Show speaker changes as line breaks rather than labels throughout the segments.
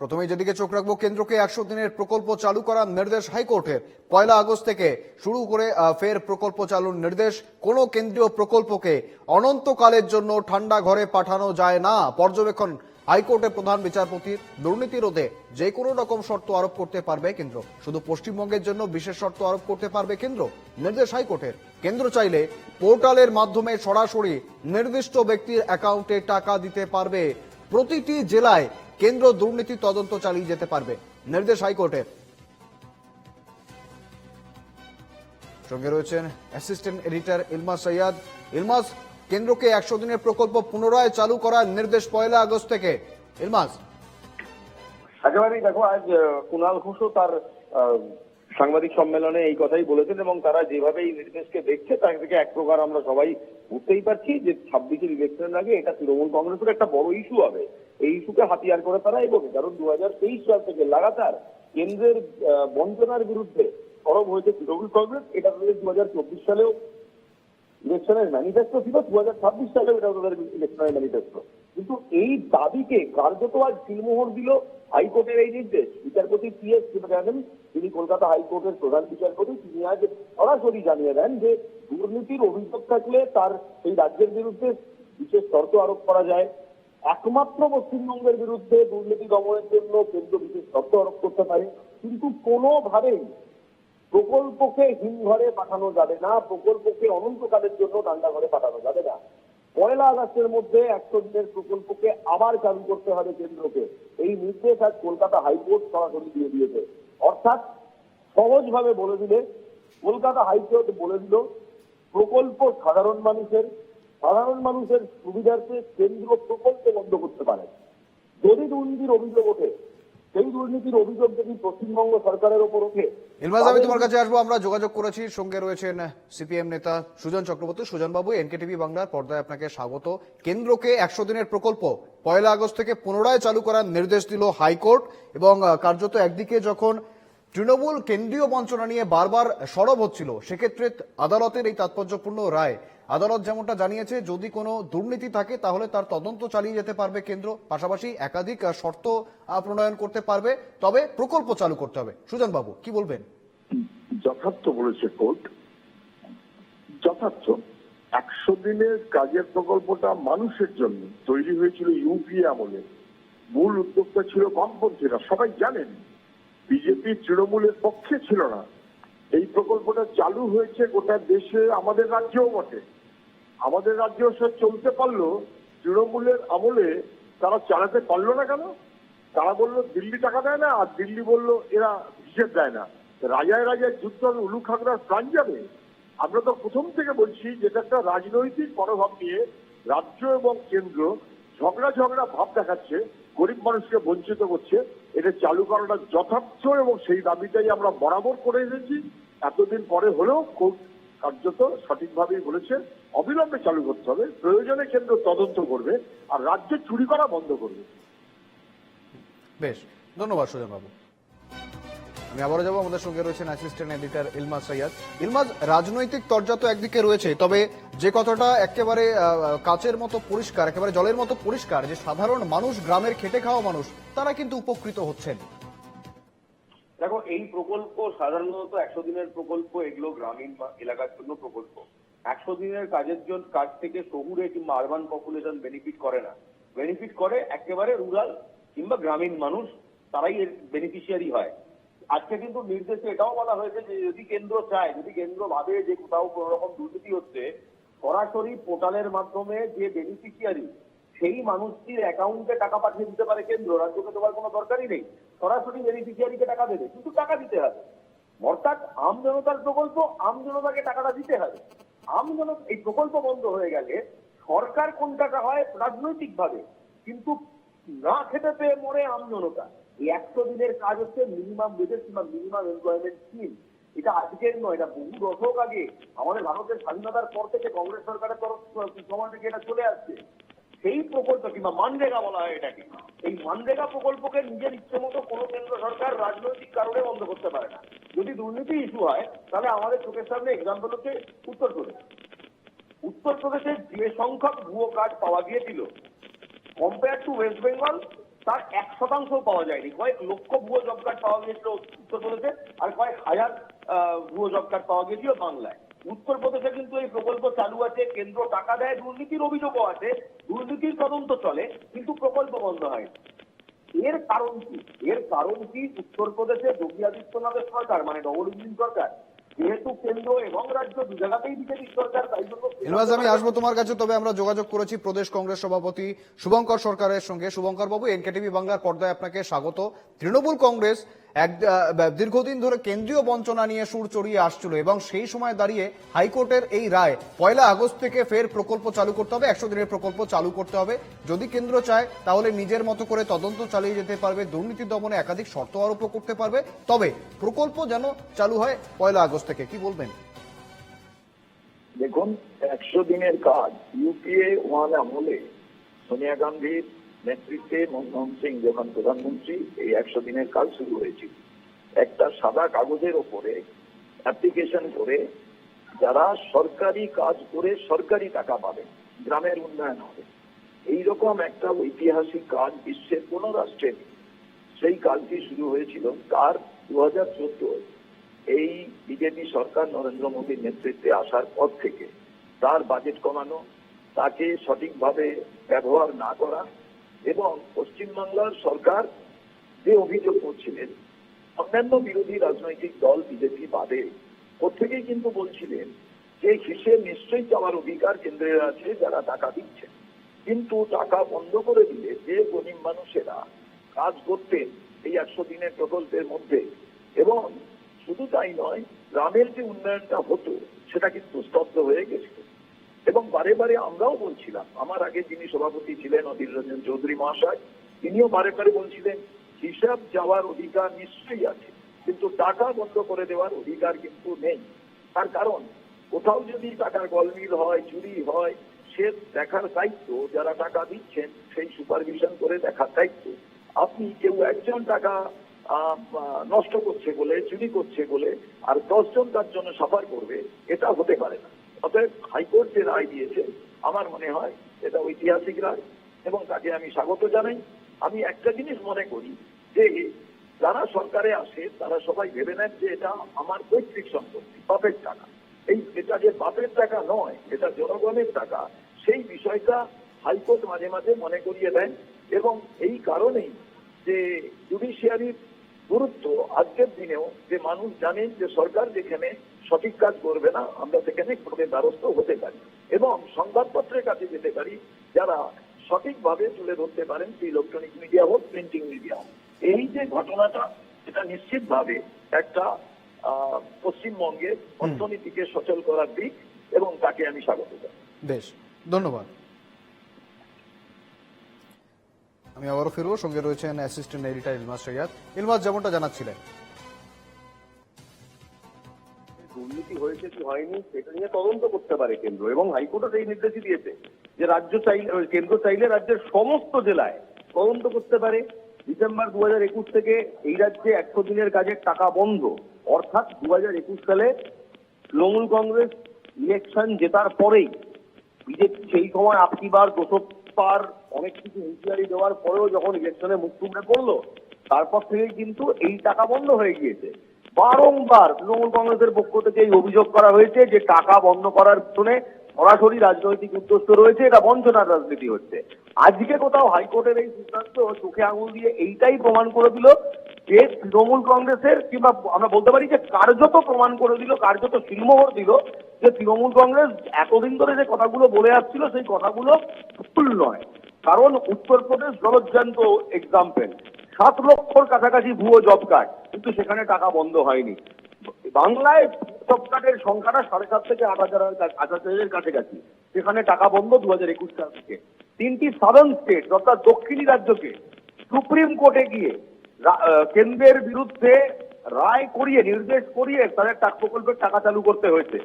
প্রথমে যেদিকে চোখ রাখব, কেন্দ্রকে একশো দিনের প্রকল্প চালু করার নির্দেশ হাইকোর্টের। পয়লা আগস্ট থেকে শুরু করে ফের প্রকল্প চালুর নির্দেশ। কোনো কেন্দ্রীয় প্রকল্পকে অনন্তকালের জন্য ঠান্ডা ঘরে পাঠানো যায় না। পর্যবেক্ষণ হাইকোর্টের প্রধান বিচারপতির দুর্নীতি রোধে যে কোনো রকম শর্ত আরোপ করতে পারবে কেন্দ্র। শুধু পশ্চিমবঙ্গের জন্য বিশেষ শর্ত আরোপ করতে পারবে কেন্দ্র। নির্দেশ হাইকোর্টের। কেন্দ্র চাইলে পোর্টালের মাধ্যমে সরাসরি নির্দিষ্ট ব্যক্তির অ্যাকাউন্টে টাকা দিতে পারবে। প্রতিটি জেলায় কেন্দ্র দুর্নীতি তদন্ত চালিয়ে যেতে পারবে, নির্দেশ হাইকোর্টের। সঙ্গে রয়েছেন অ্যাসিস্ট্যান্ট এডিটর ইলমাস সৈয়াদ। ইলমাস কেন্দ্রকে একশো দিনের প্রকল্প পুনরায় চালু করার নির্দেশ পয়লা আগস্ট থেকে। ইলমাস
একেবারেই দেখো, আজ কুণাল ঘোষও তার সাংবাদিক সম্মেলনে এই কথাই বলেছেন এবং তারা যেভাবে এই নির্দেশকে দেখছে, তার থেকে এক প্রকার আমরা সবাই বুঝতেই পারছি যে ছাব্বিশের ইলেকশনের আগে এটা তৃণমূল কংগ্রেসের একটা বড় ইস্যু হবে। এই ইস্যুকে হাতিয়ার করে তারা এগোবে, কারণ দু হাজার তেইশ সাল থেকে লাগাতার কেন্দ্রের বঞ্চনার বিরুদ্ধে সরব হয়েছে তৃণমূল কংগ্রেস। এটা তাদের দু হাজার চব্বিশ সালেও ইলেকশনের ম্যানিফেস্টো ছিল দু হাজার ছাব্বিশ সালে এটা তাদের ইলেকশনের ম্যানিফেস্টো কিন্তু এই দাবিকে কার্যত আজ সিলমোহর দিল হাইকোর্টের এই নির্দেশ। বিচারপতি পি এস শিবরানন তিনি কলকাতা হাইকোর্টের প্রধান বিচারপতি, তিনি আজ সরাসরি জানিয়ে দেন যে দুর্নীতির অভিযোগ থাকলে তার সেই রাজ্যের বিরুদ্ধে বিশেষ শর্ত আরোপ করা যায়। একমাত্র পশ্চিমবঙ্গের বিরুদ্ধে দুর্নীতি দমনের জন্য কেন্দ্র বিশেষ শর্ত আরোপ করতে পারে। কিন্তু কোনোভাবেই প্রকল্পকে হিমঘরে পাঠানো যাবে না, প্রকল্পকে অনন্তকালের জন্য ঠান্ডা ঘরে পাঠানো যাবে না। পয়লা আগস্টের মধ্যে একশো দিনের প্রকল্পকে আবার চালু করতে হবে কেন্দ্রকে। এই নির্দেশ আজ কলকাতা হাইকোর্ট সরাসরি দিয়ে দিয়েছে। অর্থাৎ সহজভাবে বলে দিলে, কলকাতা হাইকোর্ট বলে দিল, প্রকল্প সাধারণ মানুষের সাধারণ মানুষের সুবিধার্থে কেন্দ্র প্রকল্প বন্ধ করতে পারে। যদি দুর্নীতির অভিযোগ ওঠে সেই দুর্নীতির অভিযোগ যদি পশ্চিমবঙ্গ সরকারের ওপর ওঠে
ইলমাজ আমি তোমার কাছে আসব আমরা যোগাযোগ করেছি সঙ্গে রয়েছেন সিপিএম নেতা সুজন চক্রবর্তী। সুজন বাবু এনকেটিভি বাংলার পর্দায় আপনাকে স্বাগত। কেন্দ্রকে একশো দিনের প্রকল্প পয়লা আগস্ট থেকে পুনরায় চালু করার নির্দেশ দিল হাইকোর্ট এবং কার্যত একদিকে যখন তৃণমূল কেন্দ্রীয় বঞ্চনা নিয়ে বারবার সরব হচ্ছিল। সেক্ষেত্রে আদালতের এই তাৎপর্যপূর্ণ রায়। আদালত যেমনটা জানিয়েছে, যদি কোনো দুর্নীতি থাকে, তাহলে তার তদন্ত চালিয়ে যেতে পারবে কেন্দ্র। পাশাপাশি একাধিক শর্ত প্রণয়ন করতে পারবে। তবে প্রকল্প চালু করতে হবে। সুজন বাবু কি বলবেন?
যথার্থ বলেছে কোর্ট। যথার্থ। একশো দিনের কাজের প্রকল্পটা মানুষের জন্য। তৈরি হয়েছিল ইউপিএ আমলে। মূল উদ্যোক্তা ছিল বামপন্থীরা। সবাই জানেন বিজেপি তৃণমূলের পক্ষে ছিল না। এই প্রকল্পটা চালু হয়েছে গোটা দেশে, আমাদের রাজ্যেও বটে। আমাদের রাজ্য সে চলতে পারল, তৃণমূলের আমলে তারা চালাতে পারল না কেন? তারা বলল, দিল্লি টাকা দেয় না, আর দিল্লি বলল, এরা হিসেব দেয় না। রাজায় রাজায় যুদ্ধ উলু খাগড়ার প্রাণ যাবে। আমরা তো প্রথম থেকে বলছি যেটা একটা রাজনৈতিক মনোভাব নিয়ে রাজ্য এবং কেন্দ্র ঝগড়া ঝগড়া ভাব দেখাচ্ছে। গরিব মানুষকে বঞ্চিত করছে, এটা চালু করাটা যথার্থ এবং সেই দাবিটাই আমরা বরাবর করে এসেছি। এতদিন পরে হলেও খুব কার্যত সঠিকভাবেই বলেছে, অবিলম্বে চালু করতে হবে, প্রয়োজনে কেন্দ্র তদন্ত করবে, আর রাজ্যে চুরি করা বন্ধ করবে।
বেশ, ধন্যবাদ সুজন বাবু। আমি আবারও যাব। আমাদের সঙ্গে রয়েছেন অ্যাসিস্ট্যান্ট এডিটর ইলমাস সৈয়াদ। ইলমাস, রাজনৈতিক তর্জা তো একদিকে রয়েছে, তবে যে কথাটা একেবারে কাচের মতো পরিষ্কার, একেবারে জলের মতো পরিষ্কার, যে সাধারণ মানুষ, গ্রামের খেটে খাওয়া মানুষ, তারা কিন্তু উপকৃত হচ্ছেন।
দেখো, এই প্রকল্প সাধারণত একশো দিনের প্রকল্প, এগুলো গ্রামীণ এলাকার জন্য প্রকল্প। একশো দিনের কাজের জন্য কাজ থেকে শহুরে কিংবা আরবান পপুলেশন বেনিফিট করে না। বেনিফিট করে একেবারে রুরাল কিংবা গ্রামীণ মানুষ, তারাই এর বেনিফিশিয়ারি হয়। আজকে কিন্তু নির্দেশে এটাও বলা হয়েছে যে যদি কেন্দ্র চায়, যদি কেন্দ্র ভাবে যে কোথাও কোনো রকম দুর্নীতি হচ্ছে, সরাসরি পোর্টালের মাধ্যমে যে বেনিফিশিয়ারি সেই মানুষটির অ্যাকাউন্টে টাকা পাঠিয়ে দিতে পারে কেন্দ্র। রাজ্যকে দেওয়ার কোনো দরকারই নেই। সরাসরি বেনিফিশিয়ারিকে টাকা দেবে, কিন্তু টাকা দিতে হবে। অর্থাৎ আম জনতার প্রকল্প, আম জনতাকে টাকাটা দিতে হবে। আম জনতা, এই প্রকল্প বন্ধ হয়ে গেলে সরকার কোন টাকা হয়? রাজনৈতিক ভাবে কিন্তু না খেতে পেয়ে মরে আম জনতা। এই একশো দিনের কাজ হচ্ছে মিনিমাম ওয়েজেস কিংবা মিনিমাম এমপ্লয়মেন্ট স্কিম এটা আজকের নয়, এটা বহু দশক আগে আমাদের ভারতের স্বাধীনতার পর থেকে কংগ্রেস সরকারের তরফ সময় থেকে এটা চলে আসছে। সেই প্রকল্প কিংবা মানরেগা বলা হয় এটাকে। এই মানরেগা প্রকল্পকে নিজের ইচ্ছে মতো কোনো কেন্দ্র সরকার রাজনৈতিক কারণে বন্ধ করতে পারে না। যদি দুর্নীতি ইস্যু হয়, তাহলে আমাদের চোখের সামনে এক্সাম্পল হচ্ছে উত্তরপ্রদেশ। উত্তরপ্রদেশে যে সংখ্যক ভুয়ো কার্ড পাওয়া গিয়েছিল কম্পেয়ার টু ওয়েস্ট বেঙ্গল তার এক শতাংশ পাওয়া যায়নি। কয়েক লক্ষ ভুয়ো জব কার্ড পাওয়া গিয়েছিল উত্তরপ্রদেশে আর কয়েক হাজার ভুয়ো জব কার্ড পাওয়া গিয়েছিল বাংলায়। উত্তরপ্রদেশে কিন্তু এই প্রকল্প চালু আছে, কেন্দ্র টাকা দেয়, দুর্নীতির অভিযোগও আছে, দুর্নীতির তদন্ত চলে, কিন্তু প্রকল্প বন্ধ হয় এর কারণ কি? এর কারণ কি? উত্তরপ্রদেশে যোগী আদিত্যনাথের সরকার মানে ডবল সরকার যেহেতু
আমি আসব তোমার কাছে, তবে আমরা যোগাযোগ করেছি প্রদেশ কংগ্রেস সভাপতি শুভঙ্কর সরকারের সঙ্গে। শুভঙ্কর বাবু, এনকেটিভি বাংলার পর্দায় আপনাকে স্বাগত। তৃণমূল কংগ্রেস এক দীর্ঘদিন ধরে কেন্দ্রীয় বঞ্চনা নিয়ে সুর চড়িয়ে আসছিল এবং সেই সময় দাঁড়িয়ে হাইকোর্টের এই রায়, পয়লা আগস্ট থেকে ফের প্রকল্প চালু করতে হবে, একশো দিনের প্রকল্প চালু করতে হবে। যদি কেন্দ্র চায়, তাহলে নিজের মতো করে তদন্ত চালিয়ে যেতে পারবে, দুর্নীতি দমনে একাধিক শর্ত আরোপ করতে পারবে। তবে প্রকল্প যেন চালু হয় পয়লা আগস্ট থেকে, কি বলবেন?
দেখুন, একশো দিনের কাজ, ইউপিএ ওয়ান আমলে সোনিয়া গান্ধীর নেতৃত্বে মনমোহন সিং যখন প্রধানমন্ত্রী, এই একশো দিনের কাজ শুরু হয়েছিল। একটা সাদা কাগজের ওপরে অ্যাপ্লিকেশন করে যারা সরকারি কাজ করে সরকারি টাকা পাবে, গ্রামের উন্নয়ন হবে। এইরকম একটা ঐতিহাসিক কাজ বিশ্বের কোন রাষ্ট্রে সেই কাজটি শুরু হয়েছিল তার দু হাজার চোদ্দ এই বিজেপি সরকার নরেন্দ্র মোদীর নেতৃত্বে আসার পর থেকে তার বাজেট কমানো, তাকে সঠিকভাবে ব্যবহার না করা এবং পশ্চিমবাংলার সরকার যে অভিযোগ করছিলেন, অন্যান্য বিরোধী রাজনৈতিক দল বিজেপি বাদে প্রত্যেকেই কিন্তু বলছিলেন যে হিসেব নিশ্চয়ই যাওয়ার অধিকার কেন্দ্রের আছে, যারা টাকা দিচ্ছে। কিন্তু টাকা বন্ধ করে দিলে যে গরিব মানুষেরা কাজ করতেন এই একশো দিনের প্রকল্পের মধ্যে। এবং শুধু তাই নয়, গ্রামের যে উন্নয়নটা হতো, সেটা কিন্তু স্তব্ধ হয়ে গেছিল। এবং বারে বারে আমরাও বলছিলাম, আমার আগে যিনি সভাপতি ছিলেন অধীর রঞ্জন চৌধুরী মহাশয়, তিনিও বারে বারে বলছিলেন, হিসাব যাওয়ার অধিকার নিশ্চয়ই আছে, কিন্তু টাকা বন্ধ করে দেওয়ার অধিকার কিন্তু নেই। তার কারণ, কোথাও যদি টাকার গলমিল হয়, চুরি হয়, সে দেখার দায়িত্ব, যারা টাকা দিচ্ছেন, সেই সুপারভিশন করে দেখার দায়িত্ব। আপনি কেউ একজন টাকা নষ্ট করছে বলে, চুরি করছে বলে, আর দশজন তার জন্য সাফার করবে, এটা হতে পারে না। অতএব হাইকোর্ট যে রায় দিয়েছে, আমার মনে হয় এটা ঐতিহাসিক রায় এবং তাকে আমি স্বাগত জানাই। আমি একটা জিনিস মনে করি যে, যারা সরকারে আসে, তারা সবাই ভেবে নেন যে এটা আমার পৈতৃক সম্পত্তি, বাপের টাকা। এই এটা যে বাপের টাকা নয়, এটা জনগণের টাকা, সেই বিষয়টা হাইকোর্ট মাঝে মাঝে মনে করিয়ে দেন এবং এই কারণেই যে জুডিশিয়ারির গুরুত্ব আজকের দিনেও যে মানুষ জানেন যে সরকার যেখানে সঠিক কাজ করবে না আমরা সেখানে কোর্টের দ্বারস্থ হতে পারি। এবং সংবাদপত্রের কাছে যেতে পারি যারা সঠিকভাবে তুলে ধরতে পারেন ইলেকট্রনিক মিডিয়া হোক প্রিন্টিং মিডিয়া হোক। এই যে ঘটনাটা এটা নিশ্চিতভাবে একটা পশ্চিমবঙ্গের অর্থনীতিকে সচল করার দিক এবং তাকে আমি স্বাগত জানাই।
বেশ ধন্যবাদ। আমি আবারও ফিরবো সঙ্গে রয়েছেন অ্যাসিস্ট্যান্ট এডিটর ইলমাস সৈয়াদ। ইলমাস যেমনটা জানাচ্ছিলেন।
দুর্নীতি হয়েছে কি হয়নি, সেটা নিয়ে তদন্ত করতে পারে কেন্দ্র। এবং হাইকোর্টও সেই নির্দেশই দিয়েছে যে রাজ্য চাইলে কেন্দ্র চাইলে রাজ্যের সমস্ত জেলায় তদন্ত করতে পারে। ডিসেম্বর দু হাজার একুশ থেকে এই রাজ্যে একশো দিনের কাজের টাকা বন্ধ। অর্থাৎ দু হাজার একুশ সালে তৃণমূল কংগ্রেস ইলেকশন জেতার পরেই বিজেপি সেই সময় আপকিবার দোষপার অনেক কিছু হুঁশিয়ারি দেওয়ার পরেও যখন ইলেকশনে মুখ টুকরে পড়ল, তারপর থেকে কিন্তু এই টাকা বন্ধ হয়ে গিয়েছে। বারংবার তৃণমূল কংগ্রেসের পক্ষ থেকে এই অভিযোগ করা হয়েছে যে টাকা বন্ধ করার পিছনে সরাসরি রাজনৈতিক উদ্দেশ্য রয়েছে, এটা বঞ্চনার রাজনীতি হচ্ছে। আজকে কোথাও হাইকোর্টের এই সিদ্ধান্ত চোখে আঙুল দিয়ে এইটাই প্রমাণ করে দিল যে তৃণমূল কংগ্রেসের কিংবা আমরা বলতে পারি যে কার্যত প্রমাণ করে দিল, কার্যত সিলমোহর দিল যে তৃণমূল কংগ্রেস এতদিন ধরে যে কথাগুলো বলে আসছিল, সেই কথাগুলো ভুল নয়। কারণ উত্তরপ্রদেশ জলজ্জান্ত এক্সাম্পল সাত লক্ষর কাছাকাছি ভুয়ো জব কার্ড কিন্তু সেখানে টাকা বন্ধ হয়নি। বাংলায় জব কার্ডের সংখ্যাটা সাড়ে সাত থেকে আট হাজার, আট হাজারের কাছাকাছি। সেখানে টাকা বন্ধ দু হাজার একুশ সাল থেকে। তিনটি সাদার্ন স্টেট অর্থাৎ দক্ষিণী রাজ্যকে সুপ্রিম কোর্টে গিয়ে কেন্দ্রের বিরুদ্ধে রায় করিয়ে, নির্দেশ করিয়ে তাদের টাক প্রকল্পের টাকা চালু করতে হয়েছে।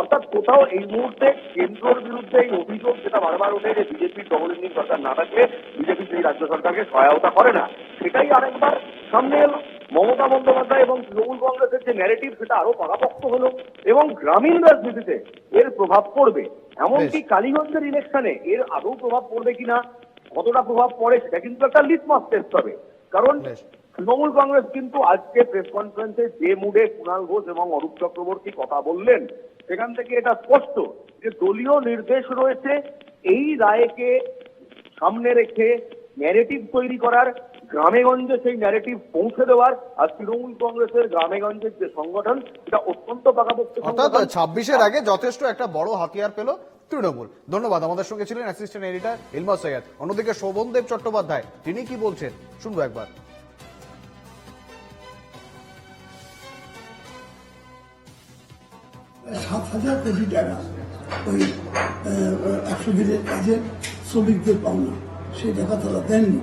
অর্থাৎ কোথাও এই মুহূর্তে কেন্দ্রের বিরুদ্ধে এই অভিযোগ যেটা বারবার ওঠে যে বিজেপির ডবল ইঞ্জিন সরকার না থাকলে বিজেপি সেই রাজ্য সরকারকে সহায়তা করে না। সেটাই আরেকবার সামনে এলো মমতা বন্দ্যোপাধ্যায় এবং তৃণমূল কংগ্রেসের যে ন্যারেটিভ সেটা আরও পাকাপোক্ত হলো এবং গ্রামীণ রাজনীতিতে এর প্রভাব পড়বে। এমনকি কালীগঞ্জের ইলেকশনে এর আদৌ প্রভাব পড়বে কিনা কতটা প্রভাব পড়ে সেটা কিন্তু একটা লিটমাস টেস্ট হবে। কারণ তৃণমূল কংগ্রেস কিন্তু আজকে প্রেস কনফারেন্সে যে মুডে কুণাল ঘোষ এবং অরূপ চক্রবর্তী কথা বললেন সেখান থেকে এটা স্পষ্ট যে দলীয় নির্দেশ রয়েছে এই রায়কে সামনে রেখে ন্যারেটিভ তৈরি করার গ্রামে গঞ্জে সেই ন্যারেটিভ পৌঁছে দেওয়ার আর তৃণমূল কংগ্রেসের গ্রামেগঞ্জের যে সংগঠন এটা অত্যন্ত পাকাপোক্ত
অর্থাৎ ছাব্বিশের আগে যথেষ্ট একটা বড় হাতিয়ার পেল তৃণমূল। ধন্যবাদ আমাদের সঙ্গে ছিলেন অ্যাসিস্ট্যান্ট এডিটর ইলমা সৈয়দ। অন্যদিকে শোভনদেব চট্টোপাধ্যায় তিনি কি বলছেন? শুনব একবার।
সাত হাজার কোটি টাকা ওই একশো দিনের কাজের শ্রমিকদের পাওনা। সেই টাকা তারা দেননি।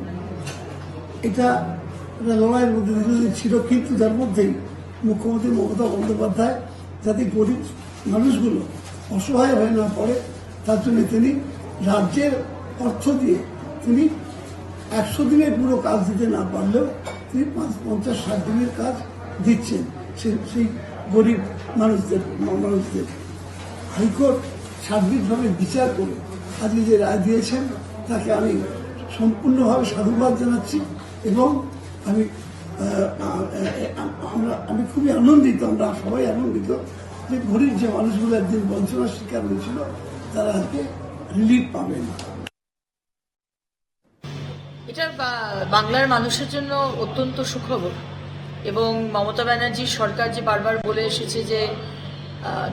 এটা লড়াইয়ের মধ্যে দীর্ঘদিন ছিল, কিন্তু তার মধ্যেই মুখ্যমন্ত্রী মমতা বন্দ্যোপাধ্যায় যাতে গরিব মানুষগুলো অসহায় হয়ে না পড়ে, তার জন্য তিনি রাজ্যের অর্থ দিয়ে তিনি একশো দিনের পুরো কাজ দিতে না পারলেও তিনি পাঁচ, পঞ্চাশ, ষাট দিনের কাজ দিচ্ছেন সেই গরিব মানুষদের মানুষদের। হাইকোর্ট সার্বিকভাবে বিচার করে আজকে যে রায় দিয়েছেন, তাকে আমি সম্পূর্ণভাবে সাধুবাদ জানাচ্ছি। এবং আমি আমরা, আমি খুবই আনন্দিত, আমরা সবাই আনন্দিত যে গরিব যে মানুষগুলো একদিন বঞ্চনার শিকার হয়েছিল, তারা আজকে রিলিফ পাবেন।
এটা বাংলার মানুষের জন্য অত্যন্ত সুখবর। এবং মমতা ব্যানার্জির সরকার যে বারবার বলে এসেছে যে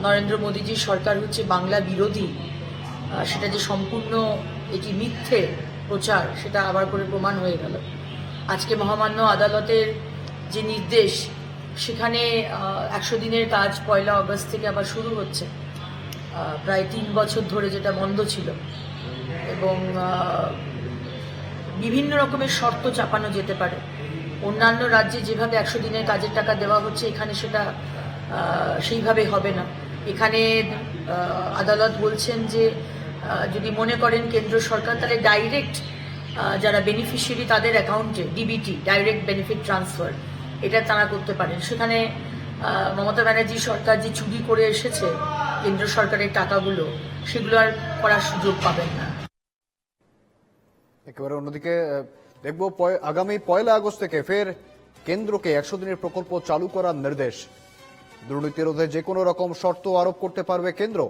নরেন্দ্র মোদীজির সরকার হচ্ছে বাংলা বিরোধী সেটা যে সম্পূর্ণ এটি মিথ্যে প্রচার, সেটা আবার করে প্রমাণ হয়ে গেল। আজকে মহামান্য আদালতের যে নির্দেশ, সেখানে একশো দিনের কাজ পয়লা অগস্ট থেকে আবার শুরু হচ্ছে। প্রায় তিন বছর ধরে যেটা বন্ধ ছিল। এবং বিভিন্ন রকমের শর্ত চাপানো যেতে পারে। অন্যান্য রাজ্যে যেভাবে একশো দিনের কাজের টাকা দেওয়া হচ্ছে, এখানে সেটা সেইভাবে হবে না। এখানে আদালত বলছেন যে যদি মনে করেন কেন্দ্র সরকার, তাহলে ডাইরেক্ট যারা বেনিফিশিয়ারি তাদের অ্যাকাউন্টে ডিবিটি ডাইরেক্ট বেনিফিট ট্রান্সফার এটা তারা করতে পারেন। সেখানে মমতা ব্যানার্জি সরকার যে চুরি করে এসেছে, কেন্দ্র সরকারের টাকাগুলো, সেগুলো আর করার সুযোগ পাবেন না।
একেবারে অন্যদিকে দেখব আগামী পয়লা আগস্ট থেকে ফের কেন্দ্রকে একশো দিনের প্রকল্প চালু করার নির্দেশ। দুর্নীতি রোধে যে কোনো রকম শর্ত আরোপ করতে পারবে কেন্দ্র।